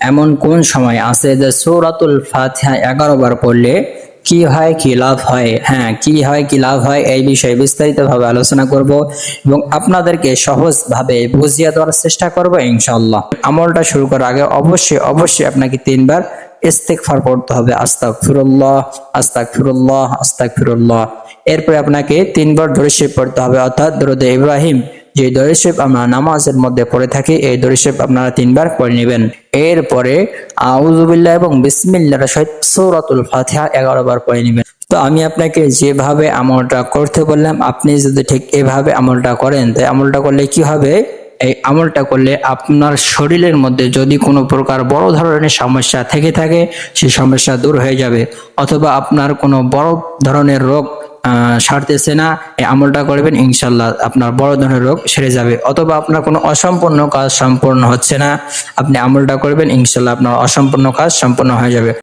এমন কোন সময় আছে যে সৌরাতুল ফাতিহা এগারো বার পড়লে কি হয়, কি লাভ হয়? হ্যাঁ কি হয়, কি লাভ হয়? এই বিষয়ে বিস্তারিতভাবে আলোচনা করব এবং আপনাদেরকে সহজভাবে বুঝিয়ে দেওয়ার চেষ্টা করব ইনশাআল্লাহ। আমলটা শুরু করার আগে অবশ্যই অবশ্যই আপনাকে তিনবার ইস্তেগফার পড়তে হবে। আস্তাক ফিরুল্লাহ আস্তাক ফিরুল্লাহ আস্তাক ফিরুল্লাহ এরপরে আপনাকে তিনবার দরিশিব পড়তে হবে, অর্থাৎ দরুদ ইব্রাহিম। যে দরিশিব আমরা নামাজের মধ্যে পড়ে থাকি, এই দরিশিব আপনারা তিনবার পড়ে নেবেন। এরপরে আউজুবিল্লাহ এবং বিসমিল্লাহর সহিত সূরাতুল ফাতিহা 11 বার পড়ে নেবেন। তো আমি আপনাকে যেভাবে আমলটা করতে বললাম, আপনি যদি ঠিক এভাবে আমলটা করেন, তাই আমলটা করলে কি হবে? এই আমলটা করলে আপনার শরীরের মধ্যে যদি কোনো প্রকার বড় ধরনের সমস্যা থেকে থাকে সেই সমস্যা দূর হয়ে যাবে। অথবা আপনার কোনো বড় ধরনের রোগ সারতেছে না, এই আমলটা করবেন, ইনশাল্লাহ আপনার বড় ধরনের রোগ সেরে যাবে। অথবা আপনার কোনো অসম্পূর্ণ কাজ সম্পূর্ণ হচ্ছে না, আপনি আমলটা করবেন, ইনশাল্লাহ আপনার অসম্পূর্ণ কাজ সম্পূর্ণ হয়ে যাবে।